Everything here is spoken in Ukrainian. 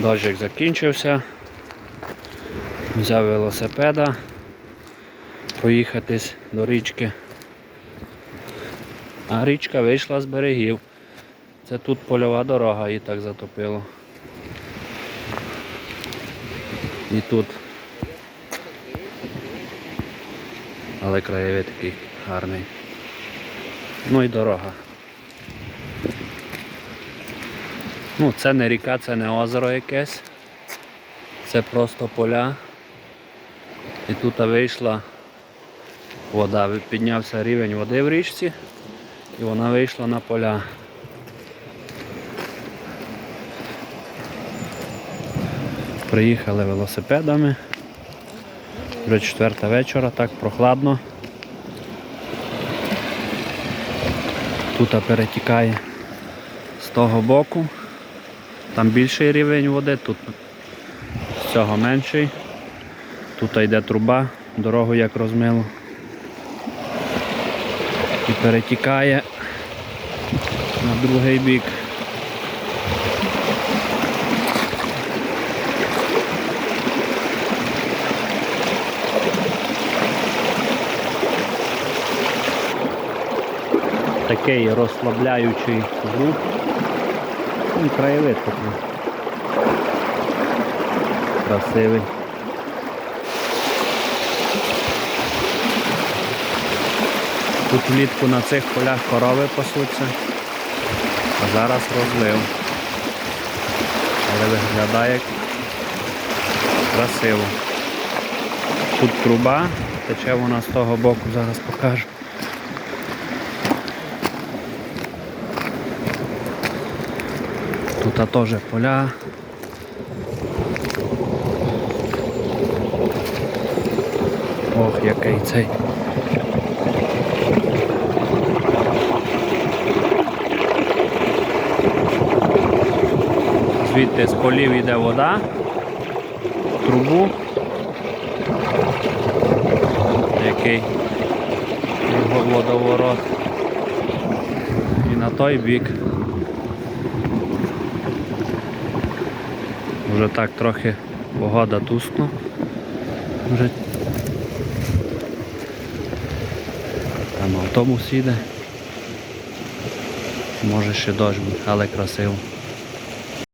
Дощик закінчився. Взяв велосипеда проїхатись до річки. А річка вийшла з берегів. Це тут польова дорога її так затопило. І тут. Але краєвид такий гарний. Ну і дорога. Ну, це не ріка, це не озеро якесь. Це просто поля. І тут вийшла вода. Піднявся рівень води в річці і вона вийшла на поля. Приїхали велосипедами. Вже четверта вечора, так прохладно. Тут перетікає з того боку. Там більший рівень води, тут з цього менший. Тут йде труба, дорогу як розмило. І перетікає на другий бік. Такий розслабляючий звук. Ну, краєвид такий. Красивий. Тут влітку на цих полях корови пасуться, а зараз розлив. Але виглядає красиво. Тут труба, тече вона з того боку, зараз покажу. Тут теж поля. Ох, який цей. Звідти з полів йде вода, трубу. Який водоворот. І на той бік. Вже так трохи погода тускно. Вже там автобус їде. Може ще дощ буде, але красиво.